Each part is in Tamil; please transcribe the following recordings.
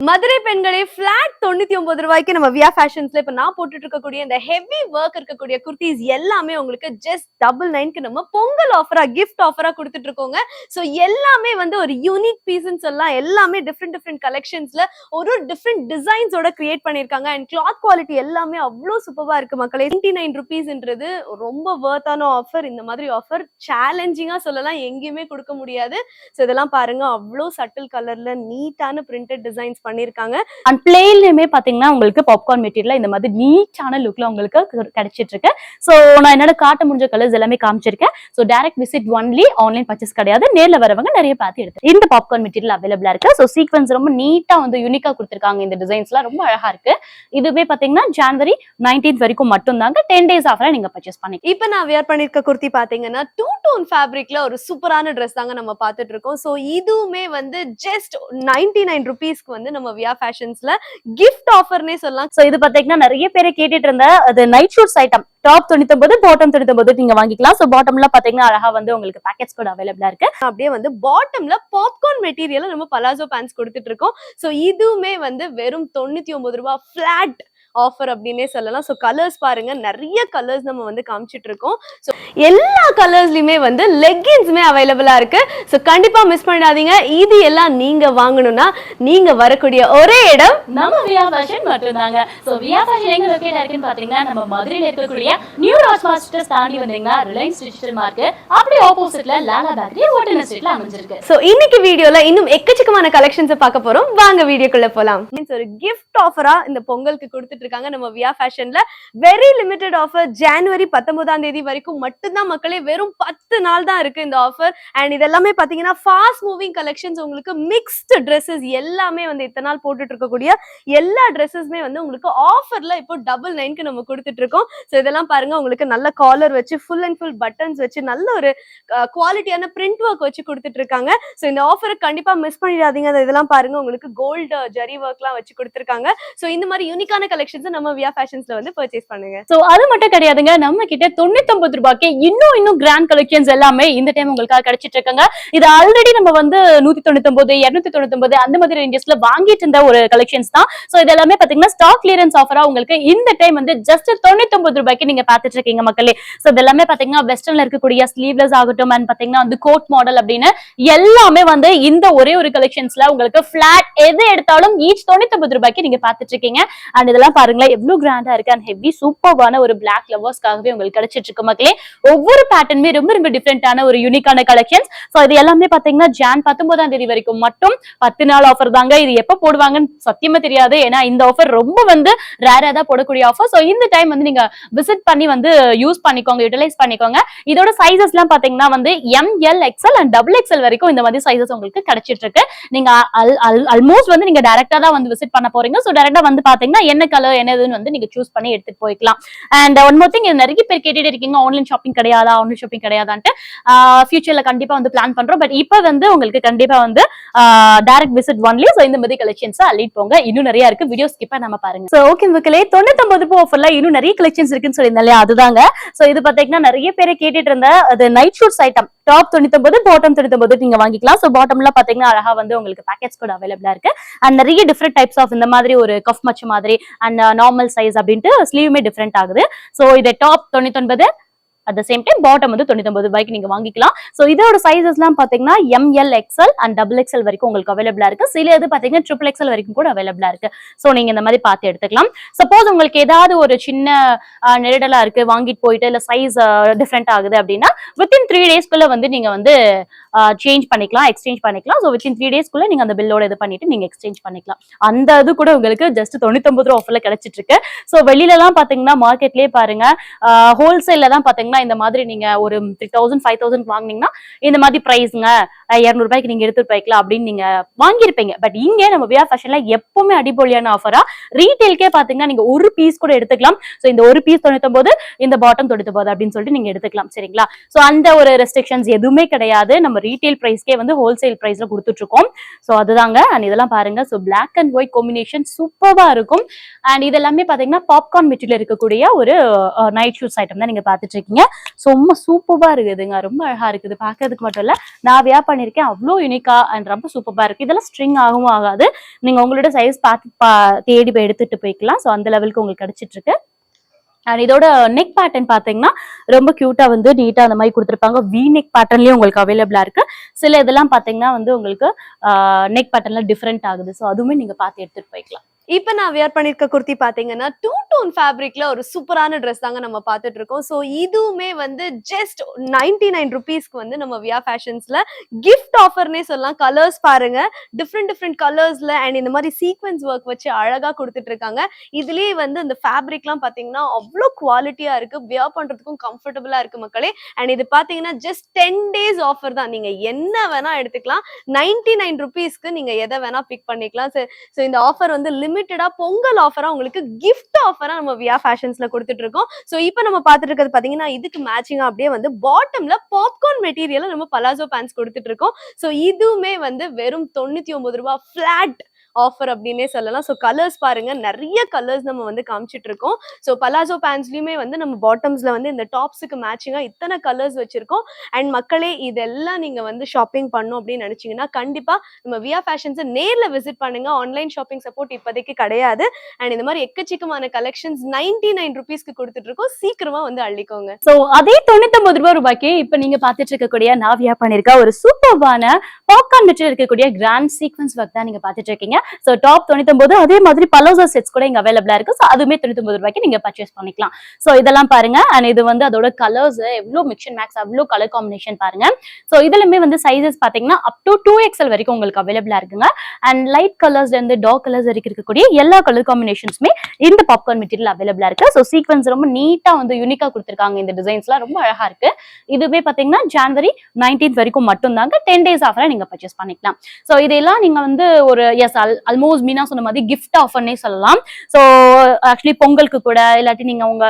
மதுரை பெண்களே பிளாட் தொண்ணூத்தி ஒன்பது ரூபாய்க்கு நம்ம வியா ஃபேஷன்ஸ்ல இப்ப நான் போட்டுட்டு இருக்கக்கூடிய இந்த ஹெவி ஒர்க் இருக்கக்கூடிய குர்த்திஸ் எல்லாமே உங்களுக்கு ஜஸ்ட் டபுள் நைன்க்கு நம்ம பொங்கல் ஆஃபரா கிஃப்ட் ஆஃபரா கொடுத்துட்டு இருக்கோங்க ஸோ எல்லாமே வந்து ஒரு யூனிக் பீசன்ஸ் எல்லாம் எல்லாமே டிஃப்ரெண்ட் டிஃப்ரெண்ட் கலெக்ஷன்ஸ்ல ஒரு டிஃப்ரெண்ட் டிசைன்ஸோட கிரியேட் பண்ணிருக்காங்க அண்ட் கிளாத் குவாலிட்டி எல்லாமே அவ்வளோ சூப்பரா இருக்கு மக்களே. டுவெண்ட்டி நைன் ருபீஸ்ன்றது ரொம்ப வேர்த்தான ஆஃபர் இந்த மாதிரி ஆஃபர் சேலஞ்சிங்கா சொல்லலாம். எங்கேயுமே கொடுக்க முடியாது. ஸோ இதெல்லாம் பாருங்க. அவ்வளோ சட்டில் கலர்ல நீட்டான பிரிண்டட் டிசைன்ஸ் பண்ணிருக்காங்க. அண்ட் பிளேன்லயுமே பாத்தீங்கன்னா உங்களுக்கு பாப்கார்ன் மெட்டீரியல் இந்த மாதிரி நீட்டான லுக்ல உங்களுக்கு கிடை- கிடைச்சிட்டு இருக்கு சோ நான் என்னோட காட்ட முடிஞ்ச கலர்ஸ் எல்லாமே காமிச்சிருக்கேன். So direct visit only online purchase கிடையாது. நேர்ல வரவங்க நிறைய பார்த்து எடுத்து இந்த பாப்கார்ன் மெட்டீரியல் அவைலபிளா இருக்கு. சோ சீக்வன்ஸ் ரொம்ப நீட்டா வந்து யூனிக்கா கொடுத்திருக்காங்க இந்த டிசைன்ஸ்லாம் ரொம்ப அழகா இருக்கு. இதுவே பாத்தீங்கன்னா ஜனவரி 19th வரைக்கும் மட்டும் தாங்க டென் டேஸ் ஆஃபரா நீங்க பர்ச்சேஸ் பண்ணிக்கலாம். இப்ப நான் வியர் பண்ணிருக்க குர்த்தி பாத்தீங்கன்னா டூ டோன் ஃபேப்ரிக்ல ஒரு சூப்பரான ட்ரெஸ் தாங்க நம்ம பார்த்துட்டு இருக்கோம். ஸோ இதுவுமே வந்து ஜஸ்ட் நைன்டி நைன் ருபீஸ்க்கு வந்து நம்ம வியா ஃபேஷன்ஸ்ல கிஃப்ட் ஆஃபர்னே சொல்லலாம். சோ இது பாத்தீங்கன்னா நிறைய பேர் கேட்டுட்டு இருந்த அது நைட் ஷூட்ஸ் ஐட்டம் டாப் தொண்ணூத்தொன்பது பாட்டம் தொண்ணூத்தொன்பது நீங்க வாங்கிக்கலாம். சோ பாட்டம்ல பாத்தீங்கன்னா அழகா வந்து உங்களுக்கு பேக்கெட்ஸ் கூட அவைலபிளா இருக்கு. அப்படியே வந்து பாட்டம்ல பாப்கார்ன் மெட்டீரியல் நம்ம பலாசோ பேண்ட்ஸ் கொடுத்துட்டு இருக்கோம் சோ இதுவுமே வந்து வெறும் தொண்ணூத்தி ஒன்பது ரூபாய் ஃபிளாட் ஆஃபர் அப்படின்னே சொல்லலாம். ஸோ கலர்ஸ் பாருங்க நிறைய கலர்ஸ் நம்ம வந்து காமிச்சிட்டு இருக்கோம் ஸோ எல்லா கலர்ஸ்லயுமே வந்து லெக்கின்ஸுமே அவைலபிளா இருக்கு. ஸோ கண்டிப்பா மிஸ் பண்ணிடாதீங்க. இது எல்லாம் நீங்க வாங்கணும்னா நீங்க வரக்கூடிய ஒரே இடம் நம்ம வியா ஃபேஷன் மட்டும் தாங்க சோ வியா ஃபேஷன் எங்க லொகேட் இருக்குன்னு பாத்தீங்கன்னா நம்ம மதுரையில இருக்கக்கூடிய நியூ ராஸ் மாஸ்டர்ஸ் தாண்டி வந்தீங்கன்னா ரிலையன்ஸ் டிஜிட்டல் மார்க் அப்படியே ஆப்போசிட்ல லாலா பேக்கரி ஓட்டன ஸ்ட்ரீட்ல அமைஞ்சிருக்கு. ஸோ இன்னைக்கு வீடியோல இன்னும் எக்கச்சக்கமான கலெக்ஷன்ஸை பார்க்க போறோம். வாங்க வீடியோக்குள்ள போலாம். மீன்ஸ் ஒரு கிஃப்ட் ஆஃபரா இந்த பொங்கலுக்கு கொடுத்துட்டு இருக்காங்க நம்ம வியா ஃபேஷன்ல வெரி லிமிடெட் ஆஃபர் ஜனவரி பத்தொன்பதாம் தேதி வரைக்கும் மட்டும்தான் மக்களே வெறும் பத்து நாள் தான் இருக்கு இந்த ஆஃபர் அண்ட் இதெல்லாமே பாத்தீங்கன்னா ஃபாஸ்ட் மூவிங் கலெக்ஷன்ஸ் உங்களுக்கு மிக்ஸ்டு ட்ரெஸ்ஸஸ் எல்லாமே வந்து இத்தனை நாள் போட்டுட்டு இருக்கக்கூடிய எல்லா ட்ரெஸ்ஸஸ்மே வந்து உங்களுக்கு ஆஃபர்ல இப்போ டபுள் நைன்க்கு நம்ம கொடுத்துட்டு இருக்கோம். ஸோ இதெல்லாம் பாருங்க. உங்களுக்கு நல்ல காலர் வச்சு ஃபுல் அண்ட் ஃபுல் பட்டன்ஸ் வச்சு நல்ல ஒரு குவாலிட்டியான பிரிண்ட் ஒர்க் வச்சு கொடுத்துட்டு இருக்காங்க. ஸோ இந்த ஆஃபரை கண்டிப்பா மிஸ் பண்ணிடாதீங்க. இதெல்லாம் பாருங்க. உங்களுக்கு கோல்டு ஜரி ஒர்க்லாம் வச்சு கொடுத்துருக்காங்க. ஸோ இந்த மாதிரி யூனிக்கான கலெக்ஷன் கலெக்ஷன்ஸ் நம்ம வியா ஃபேஷன்ஸ்ல வந்து பர்ச்சேஸ் பண்ணுங்க. சோ அது மட்டும் கிடையாதுங்க. நம்ம கிட்ட தொண்ணூத்தொன்பது ரூபாய்க்கு இன்னும் இன்னும் கிராண்ட் கலெக்ஷன்ஸ் எல்லாமே இந்த டைம் உங்களுக்காக கிடைச்சிட்டு இருக்காங்க இது ஆல்ரெடி நம்ம வந்து நூத்தி தொண்ணூத்தொன்பது இருநூத்தி தொண்ணூத்தொன்பது அந்த மாதிரி ரேஞ்சஸ்ல வாங்கிட்டு இருந்த ஒரு கலெக்ஷன்ஸ் தான். சோ இது எல்லாமே பாத்தீங்கன்னா ஸ்டாக் கிளியரன்ஸ் ஆஃபரா உங்களுக்கு இந்த டைம் வந்து ஜஸ்ட் தொண்ணூத்தொன்பது ரூபாய்க்கு நீங்க பாத்துட்டு இருக்கீங்க மக்களே. சோ இது எல்லாமே பாத்தீங்கன்னா வெஸ்டர்ன்ல இருக்கக்கூடிய ஸ்லீவ்லெஸ் ஆகட்டும் அண்ட் பாத்தீங்கன்னா வந்து கோட் மாடல் அப்படின்னு எல்லாமே வந்து இந்த ஒரே ஒரு கலெக்ஷன்ஸ்ல உங்களுக்கு பிளாட் எது எடுத்தாலும் ஈச் தொண்ணூத்தொன்பது ரூபாய்க்கு நீங்க பாத்துட்டு இருக்கீங்க அண்ட் இதெல்லாம் பாருங்களேன் எவ்வளவு கிராண்டா இருக்கு. அண்ட் ஹெவி சூப்பர்வான ஒரு பிளாக் லவர்ஸ்க்காகவே உங்களுக்கு கிடைச்சிட்டு இருக்கு மக்களே. ஒவ்வொரு பேட்டர்னுமே ரொம்ப ரொம்ப டிஃப்ரெண்டான ஒரு யூனிக்கான கலெக்ஷன்ஸ் ஸோ இது எல்லாமே பாத்தீங்கன்னா ஜான் பத்தொன்பதாம் தேதி வரைக்கும் மட்டும் பத்து நாள் ஆஃபர் தாங்க. இது எப்ப போடுவாங்கன்னு சத்தியமா தெரியாது. ஏன்னா இந்த ஆஃபர் ரொம்ப வந்து ரேரா தான் போடக்கூடிய ஆஃபர் சோ இந்த டைம் வந்து நீங்க விசிட் பண்ணி வந்து யூஸ் பண்ணிக்கோங்க யூட்டிலைஸ் பண்ணிக்கோங்க. இதோட சைசஸ் எல்லாம் பாத்தீங்கன்னா வந்து M L XL and double XL வரைக்கும் இந்த மாதிரி சைசஸ் உங்களுக்கு கிடைச்சிட்டு இருக்கு நீங்க ஆல்மோஸ்ட் வந்து நீங்க டேரக்டா தான் வந்து விசிட் பண்ண போறீங்க. சோ டைரக்டா வந்து பாத்தீங்கன்னா என்ன கலர் என்னதுன்னு வந்து நீங்க சூஸ் பண்ணி எடுத்துட்டு போய்க்கலாம். அண்ட் ஒன் மோர் திங் நிறைய பேர் கேட்டுட்டு இருக்கீங்க ஆன்லைன் ஷாப்பிங் கிடையாதா ஆன்லைன் ஷாப்பிங் கிடையாதான்ட்டு. Uh, ஃபியூச்சர்ல கண்டிப்பா வந்து பிளான் பண்றோம். பட் இப்போ வந்து உங்களுக்கு கண்டிப்பா வந்து டைரக்ட் விசிட் ஒன்லி சோ இந்த மாதிரி கலெக்ஷன்ஸ் அள்ளிட்டு போங்க. இன்னும் நிறைய இருக்கு. வீடியோ ஸ்கிப்பா நம்ம பாருங்க. ஸோ ஓகே மக்களே தொண்ணூத்தொன்பது ரூபாய் ஆஃபர்ல இன்னும் நிறைய கலெக்ஷன்ஸ் இருக்குன்னு சொல்லியிருந்தாலே அதுதாங்க. சோ இது பாத்தீங்கன்னா நிறைய பேர் கேட்டுட்டு இருந்த அது நைட் ஷூட்ஸ் ஐட்டம் டாப் தொண்ணூத்தொன்பது பாட்டம் தொண்ணூத்தொன்பது நீங்க வாங்கிக்கலாம். ஸோ பாட்டம்ல பாத்தீங்கன்னா அழகா வந்து உங்களுக்கு பேக்கெட்ஸ் கூட அவைலபிளா இருக்கு. அண்ட் நிறைய டிஃப்ரெண்ட் டைப்ஸ் ஆஃப் இந்த மாதிரி ஒரு கஃப் மச்ச மாதிரி அண்ட் நார்மல் சைஸ் அப்படின்ட்டு ஸ்லீவுமே டிஃப்ரெண்ட் ஆகுது. சோ இது டாப் தொண்ணூத்தொன்பது at the same time bottom வந்து தொண்ணூத்தொன்பது ரூபாய்க்கு நீங்க வாங்கிக்கலாம். ஸோ இதோட சைஸஸ்லாம் பாத்தீங்கன்னா M L XL and double XL வரைக்கும் உங்களுக்கு அவைலபிளா இருக்கு. சில இது பாத்தீங்கன்னா ட்ரிபிள் எக்ஸ்எல் வரைக்கும் கூட அவைலபிளா இருக்கு. ஸோ நீங்க இந்த மாதிரி பார்த்து எடுத்துக்கலாம். சப்போஸ் உங்களுக்கு ஏதாவது ஒரு சின்ன நெருடலா இருக்கு வாங்கிட்டு போயிட்டு இல்ல சைஸ் டிஃப்ரெண்ட் ஆகுது அப்படின்னா வித்தின் த்ரீ டேஸ்க்குள்ள வந்து நீங்க வந்து சேஞ்ச் பண்ணிக்கலாம் எக்ஸ்சேஞ்ச் பண்ணிக்கலாம். ஸோ வித்தின் த்ரீ டேஸ்க்குள்ள நீங்க அந்த பில்லோட இது பண்ணிட்டு நீங்க எக்ஸ்சேஞ்ச் பண்ணிக்கலாம். அந்த இது கூட உங்களுக்கு ஜஸ்ட் தொண்ணூத்தொம்பது ரூபா ஆஃபர்ல கிடைச்சிட்டு இருக்கு. ஸோ வெளியில எல்லாம் பாத்தீங்கன்னா மார்க்கெட்லயே பாருங்க ஹோல்சேல்ல தான் பாத்தீங்கன்னா இந்த மாதிரி நீங்க ஒரு த்ரீ தௌசண்ட் ஃபைவ் தௌசண்ட் வாங்கினீங்கன்னா இந்த மாதிரி ப்ரைஸ்ங்க இருநூறுபாய்க்கு நீங்க எடுத்துட்டு போய்க்கலாம் அப்படின்னு நீங்க வாங்கியிருப்பீங்க. பட் இங்க நம்ம வியா ஃபேஷன்ல எப்பவுமே அடிப்பொலியான ஆஃபரா ரீட்டைல்க்கே பாத்தீங்கன்னா நீங்க ஒரு பீஸ் கூட எடுத்துக்கலாம். ஸோ இந்த ஒரு பீஸ் தொண்ணூத்தொம்பது இந்த பாட்டம் தொண்ணூத்தொம்பது அப்படின்னு சொல்லிட்டு நீங்க எடுத்துக்கலாம். சரிங்களா? ஸோ அந்த ஒரு ரெஸ்ட்ரிக்ஷன்ஸ் எதுவுமே கிடையாது. நம்ம ரீட்டைல் ப்ரைஸ்க்கே வந்து ஹோல்சேல் ப்ரைஸ்ல கொடுத்துட்டு இருக்கோம் ஸோ அதுதாங்க. அண்ட் இதெல்லாம் பாருங்க. So black and white combination சூப்பரா இருக்கும். அண்ட் இதெல்லாமே பாத்தீங்கன்னா பாப்கார்ன் மெட்டீரியல் இருக்கக்கூடிய ஒரு நைட் ஷூஸ் ஐட்டம் தான் நீங்க பாத்துட்டு இருக்கீங்க இருக்கீங்க ரொம்ப சூப்பராக இருக்குதுங்க. ரொம்ப அழகா இருக்குது. பார்க்கறதுக்கு மட்டும் இல்ல நான் வியா பண்ணிருக்கேன். அவ்வளோ யூனிக்கா அண்ட் ரொம்ப சூப்பராக இருக்கு. இதெல்லாம் ஸ்ட்ரிங் ஆகவும் ஆகாது. நீங்க உங்களோட சைஸ் பார்த்து பா தேடி போய் எடுத்துட்டு போய்க்கலாம். ஸோ அந்த லெவலுக்கு உங்களுக்கு கிடைச்சிட்டு இருக்கு அண்ட் இதோட நெக் பேட்டர்ன் பாத்தீங்கன்னா ரொம்ப கியூட்டா வந்து நீட்டா அந்த மாதிரி கொடுத்துருப்பாங்க. வி நெக் பேட்டர்ன்லயும் உங்களுக்கு அவைலபிளா இருக்கு. சில இதெல்லாம் பாத்தீங்கன்னா வந்து உங்களுக்கு நெக் பேட்டர்ன்ல டிஃப்ரெண்ட் ஆகுது. ஸோ அதுவுமே நீங்க பார்த்து எடுத்துட்டு போய்க்கலாம். இப்ப நான் வியர் பண்ணிருக்க குர்த்தி பாத்தீங்கன்னா டூ டோன் ஃபேப்ரிக்ல ஒரு சூப்பரான ட்ரெஸ் தாங்க நம்ம பார்த்துட்டு இருக்கோம் ஸோ இதுவுமே வந்து ஜஸ்ட் நைன்டி நைன் ருபீஸ்க்கு வந்து நம்ம வியா ஃபேஷன்ஸ்ல கிஃப்ட் ஆஃபர்னே சொல்லலாம். கலர்ஸ் பாருங்க. டிஃப்ரெண்ட் டிஃப்ரெண்ட் கலர்ஸ்ல அண்ட் இந்த மாதிரி சீக்வன்ஸ் ஒர்க் வச்சு அழகா கொடுத்துட்டு இருக்காங்க இதுலயே வந்து அந்த ஃபேப்ரிக்லாம் பாத்தீங்கன்னா அவ்வளோ குவாலிட்டியா இருக்கு. வியர் பண்றதுக்கும் கம்ஃபர்டபுளா இருக்கு மக்களே. அண்ட் இது பாத்தீங்கன்னா ஜஸ்ட் டென் டேஸ் ஆஃபர் தான். நீங்க என்ன வேணா எடுத்துக்கலாம். நைன்டி நைன் ருபீஸ்க்கு நீங்க எதை வேணா பிக் பண்ணிக்கலாம். ஸோ இந்த ஆஃபர் வந்து லிமிட் லிமிட்டடா பொங்கல் ஆஃபரா உங்களுக்கு கிஃப்ட் ஆஃபரா நம்ம வியா ஃபேஷன்ஸ்ல கொடுத்துட்டு இருக்கோம் ஸோ இப்போ நம்ம பார்த்துட்டு இருக்கிறது பாத்தீங்கன்னா இதுக்கு மேட்சிங்கா அப்படியே வந்து பாட்டம்ல பாப்கார்ன் மெட்டீரியல் நம்ம பலாசோ பேண்ட்ஸ் கொடுத்துட்டு இருக்கோம் ஸோ இதுவுமே வந்து வெறும் தொண்ணூத்தி ஒன்பது ரூபாய் ஃபிளாட் ஆஃபர் அப்படின்னே சொல்லலாம். ஸோ கலர்ஸ் பாருங்க நிறைய கலர்ஸ் நம்ம வந்து காமிச்சிட்டு இருக்கோம் ஸோ பலாசோ பேண்ட்ஸ்லயுமே வந்து நம்ம பாட்டம்ஸ்ல வந்து இந்த டாப்ஸுக்கு மேட்சிங்கா இத்தனை கலர்ஸ் வச்சிருக்கோம். அண்ட் மக்களே இதெல்லாம் நீங்க வந்து ஷாப்பிங் பண்ணும் அப்படின்னு நினைச்சீங்கன்னா கண்டிப்பா நம்ம வியா ஃபேஷன்ஸை நேர்ல விசிட் பண்ணுங்க. ஆன்லைன் ஷாப்பிங் சப்போர்ட் இப்போதைக்கு கிடையாது. அண்ட் இந்த மாதிரி எக்கச்சக்கமான கலெக்ஷன்ஸ் நைன்டி நைன் ருபீஸ்க்கு கொடுத்துட்டு இருக்கோம் சீக்கிரமா வந்து அள்ளிக்கோங்க. ஸோ அதே தொண்ணூத்தொன்பது ரூபாய் ரூபாய்க்கு இப்ப நீங்க பார்த்துட்டு இருக்கக்கூடிய நாவியா பண்ணிருக்க ஒரு சூப்பர்வான பாப்கார்ன் மெட்டீரியல் இருக்கக்கூடிய கிராண்ட் சீக்வன்ஸ் ஒர்க் தான் நீங்க பார்த்துட்டு இருக்கீங்க சோ டாப் தொண்ணூத்தொம்பது அதே மாதிரி பலோசோ செட்ஸ் கூட இங்க அவைலபிளா இருக்கு. ஸோ அதுவுமே தொண்ணூத்தொம்பது ரூபாய்க்கு நீங்க பர்ச்சேஸ் பண்ணிக்கலாம். ஸோ இதெல்லாம் பாருங்க. அண்ட் இது வந்து அதோட கலர்ஸ் எவ்வளவு மிக்சன் மேக்ஸ் அவ்வளோ கலர் காம்பினேஷன் பாருங்க. சோ இதுலயுமே வந்து சைசஸ் பாத்தீங்கன்னா அப் டு டூ எக்ஸ்எல் வரைக்கும் உங்களுக்கு அவைலபிளா இருக்குங்க. அண்ட் லைட் கலர்ஸ்ல இருந்து டார்க் கலர்ஸ் வரைக்கும் இருக்கக்கூடிய எல்லா கலர் காம்பினேஷன்ஸுமே இந்த பாப்கார்ன் மெட்டீரியல் அவைலபிளா இருக்கு. ஸோ சீக்வன்ஸ் ரொம்ப நீட்டா வந்து யூனிக்கா கொடுத்துருக்காங்க இந்த டிசைன்ஸ்லாம் ரொம்ப அழகா இருக்கு. இதுவே பாத்தீங்கன்னா ஜான்வரி நைன்டீன்த் வரைக்கும் மட்டும் தாங்க டென் டேஸ் ஆஃபரா நீங்க பர்ச்சேஸ் பண்ணிக்கலாம். ஸோ இதெல்லாம் நீங்க வந்து ஒரு எஸ் ஆல்மோஸ்ட் மீனா சொன்ன மாதிரி கிஃப்ட் ஆஃபர்னே சொல்லலாம். ஸோ ஆக்சுவலி பொங்கலுக்கு கூட இல்லாட்டி நீங்க உங்க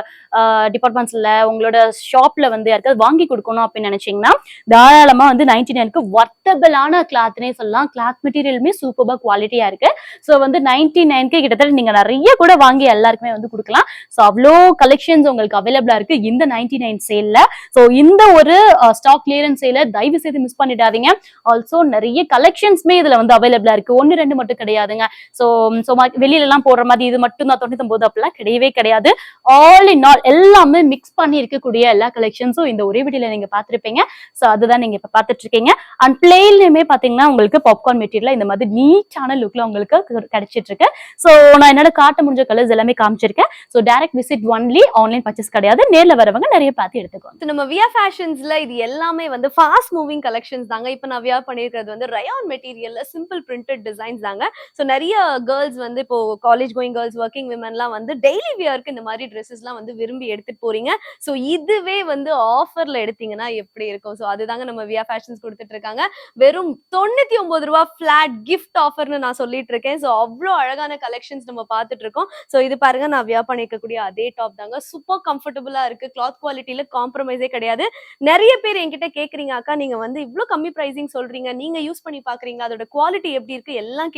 டிபார்ட்மெண்ட்ஸ்ல உங்களோட ஷாப்ல வந்து யாருக்காவது வாங்கி கொடுக்கணும் அப்படின்னு நினைச்சீங்கன்னா தாராளமா வந்து நைன்டி நைனுக்கு ஒர்த்தபிளான கிளாத்னே சொல்லலாம். கிளாத் மெட்டீரியலுமே சூப்பர்பா குவாலிட்டியா இருக்கு. ஸோ வந்து நைன்டி நைன்க்கு கிட்டத்தட்ட நீங்க நிறைய கூட வாங்கி எல்லாருக்குமே வந்து கொடுக்கலாம். ஸோ அவ்வளோ கலெக்ஷன்ஸ் உங்களுக்கு அவைலபிளா இருக்கு இந்த நைன்டி நைன் சேல்ல ஸோ இந்த ஒரு ஸ்டாக் கிளியரன்ஸ் சேல தயவு செய்து மிஸ் பண்ணிடாதீங்க. ஆல்சோ நிறைய கலெக்ஷன்ஸ்மே இதுல வந்து அவைலபிளா இருக்கு. ஒன்னு ரெண்டு மட்டும் கிடையாது கிடையாதுங்க. ஸோ ஸோ வெளியில எல்லாம் போடுற மாதிரி இது மட்டும் தான் தொண்ணூத்தொன்பது அப்படிலாம் கிடையவே கிடையாது. ஆல் இன் ஆல் எல்லாமே மிக்ஸ் பண்ணி இருக்கக்கூடிய எல்லா கலெக்ஷன்ஸும் இந்த ஒரே வீடியோல நீங்க பார்த்திருப்பீங்க. ஸோ அதுதான் நீங்க இப்ப பார்த்துட்டு இருக்கீங்க அண்ட் பிளேன்லயுமே பாத்தீங்கன்னா உங்களுக்கு பாப்கார்ன் மெட்டீரியல் இந்த மாதிரி நீட்டான லுக்ல உங்களுக்கு கிடைச்சிட்டு இருக்கு ஸோ நான் என்னோட காட்ட முடிஞ்ச கலர்ஸ் எல்லாமே காமிச்சிருக்கேன். So direct visit only online purchase கிடையாது. நேர்ல வரவங்க நிறைய பார்த்து எடுத்துக்கோங்க. நம்ம வியா ஃபேஷன்ஸ்ல இது எல்லாமே வந்து ஃபாஸ்ட் மூவிங் கலெக்ஷன்ஸ் தாங்க. இப்போ நான் வியா பண்ணியிருக்கிறது வந்து ரயான் மெட்டீரியல்ல சிம்பிள் பிரிண்டட் டிசைன்ஸ் தாங்க. ஸோ நிறைய கேர்ள்ஸ் வந்து இப்போ காலேஜ் கோயிங் கேர்ள்ஸ் ஒர்க்கிங் விமன்லாம் வந்து டெய்லி வியர்க்கு இந்த மாதிரி ட்ரெஸ்ஸஸ்லாம் வந்து விரும்பி எடுத்துட்டு போறீங்க. ஸோ இதுவே வந்து ஆஃபர்ல எடுத்தீங்கன்னா எப்படி இருக்கும்? ஸோ அதுதாங்க நம்ம வியா ஃபேஷன்ஸ் கொடுத்துட்டு இருக்காங்க. வெறும் தொண்ணூத்தி ஒன்பது ரூபா ஃபிளாட் கிஃப்ட் ஆஃபர்னு நான் சொல்லிட்டு இருக்கேன். ஸோ அவ்வளோ அழகான கலெக்ஷன்ஸ் நம்ம பார்த்துட்டு இருக்கோம். ஸோ இது பாருங்க நான் வியா பண்ணிக்கக்கூடிய அதே டாப் தாங்க. சூப்பர் கம்ஃபர்டபுளா இருக்கு. கிளாத் குவாலிட்டியில காம்ப்ரமைஸே கிடையாது. நிறைய பேர் என்கிட்ட கேக்குறீங்க அக்கா நீங்க வந்து இவ்ளோ கம்மி ப்ரைஸிங் சொல்றீங்க. நீங்க யூஸ் பண்ணி பாக்குறீங்க. அதோட குவாலிட்டி எப்படி இருக்கு? எல்லாம்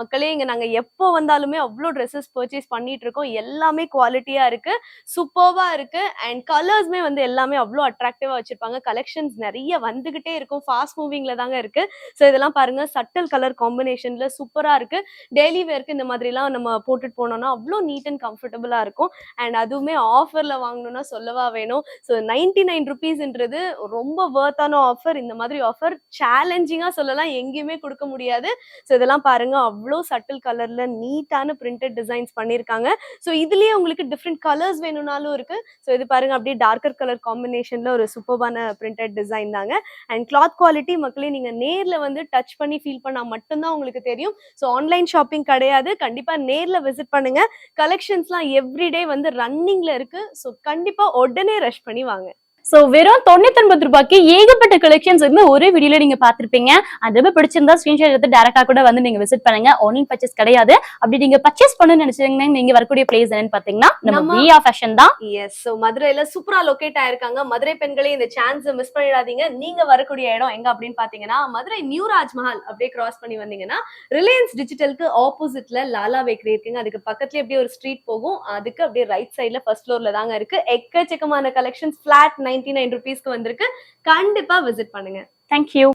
மக்களே இங்க நாங்க எப்போ வந்தாலுமே அவ்வளோ ட்ரெஸ்ஸஸ் பர்ச்சேஸ் பண்ணிட்டு இருக்கோம் எல்லாமே குவாலிட்டியா இருக்கு சூப்பர்வா இருக்கு அண்ட் கலர்ஸ்மே வந்து எல்லாமே அவ்வளோ அட்ராக்டிவா வச்சிருப்பாங்க. கலெக்ஷன்ஸ் நிறைய வந்துகிட்டே இருக்கும். ஃபாஸ்ட் மூவிங்ல தாங்க இருக்கு. ஸோ இதெல்லாம் பாருங்க. சட்டில் கலர் காம்பினேஷன்ல சூப்பரா இருக்கு. டெய்லி வேர்க்கு இந்த மாதிரிலாம் நம்ம போட்டுட்டு போனோம்னா அவ்வளோ நீட் அண்ட் கம்ஃபர்டபுளா இருக்கும். அண்ட் அதுவுமே ஆஃபர்ல வாங்கணும்னா சொல்லவா வேணும். ஸோ நைன்டி நைன் ருபீஸ்ன்றது ரொம்ப வேர்த்தான ஆஃபர் இந்த மாதிரி ஆஃபர் சேலஞ்சிங்காக சொல்லலாம். எங்கேயுமே கொடுக்க முடியாது. ஸோ இதெல்லாம் பாருங்க. அவ்வளோ சட்டில் கலர்ல நீட்டான பிரிண்டட் டிசைன்ஸ் பண்ணியிருக்காங்க ஸோ இதுலயே உங்களுக்கு டிஃப்ரெண்ட் கலர்ஸ் வேணும்னாலும் இருக்கு. ஸோ இது பாருங்க அப்படியே டார்க்கர் கலர் காம்பினேஷன்ல ஒரு சூப்பர்பான பிரிண்டட் டிசைன் தாங்க. அண்ட் கிளாத் குவாலிட்டி மக்களே நீங்க நேர்ல வந்து டச் பண்ணி ஃபீல் பண்ணா மட்டும்தான் உங்களுக்கு தெரியும். ஸோ ஆன்லைன் ஷாப்பிங் கிடையாது. கண்டிப்பா நேர்ல விசிட் பண்ணுங்க. கலெக்ஷன்ஸ்லாம் எவ்ரிடே வந்து ரன்னிங்ல இருக்கு. ஸோ கண்டிப்பா உடனே ரஷ் பண்ணி வாங்க. சோ வெறும் தொண்ணூத்தி ஒன்பது ரூபாய்க்கு ஏகப்பட்ட கலெக்ஷன்ஸ் வந்து ஒரே வீடியோல நீங்க பாத்திருப்பீங்க அது ரொம்ப பிடிச்சிருந்தா ஸ்கிரீன்ஷாட் எடுத்து டேரக்டா கூட வந்து நீங்க விசிட் பண்ணுங்க. ஆன்லைன் பர்ச்சேஸ் கிடையாது. அப்படி நீங்க பர்ச்சேஸ் பண்ணணும்னு நினைச்சீங்கன்னா நீங்க வரக்கூடிய பிளேஸ் என்னன்னு பாத்தீங்கன்னா நம்ம வியா ஃபேஷன் தான். எஸ் சோ மதுரையில சூப்பரா லொகேட் ஆயிருக்காங்க. மதுரை பெண்களே இந்த சான்ஸ் மிஸ் பண்ணிடாதீங்க. நீங்க வரக்கூடிய இடம் எங்க அப்படின்னு பாத்தீங்கன்னா மதுரை நியூ ராஜ்மஹால் அப்படியே கிராஸ் பண்ணி வந்தீங்கன்னா ரிலையன்ஸ் டிஜிட்டலுக்கு ஆப்போசிட்ல லாலா பேக்கரி இருக்குங்க. அதுக்கு பக்கத்துலயே அப்படியே ஒரு ஸ்ட்ரீட் போகும். அதுக்கு அப்படியே ரைட் சைடுல ஃபர்ஸ்ட் ஃப்ளோர்ல தாங்க இருக்கு. எக்கச்சக்கமான கலெக்ஷன்ஸ் ஃபிளாட் நைன்டி நைன் ருபீஸ்க்கு வந்திருக்கு. கண்டிப்பா விசிட் பண்ணுங்க. தேங்க்யூ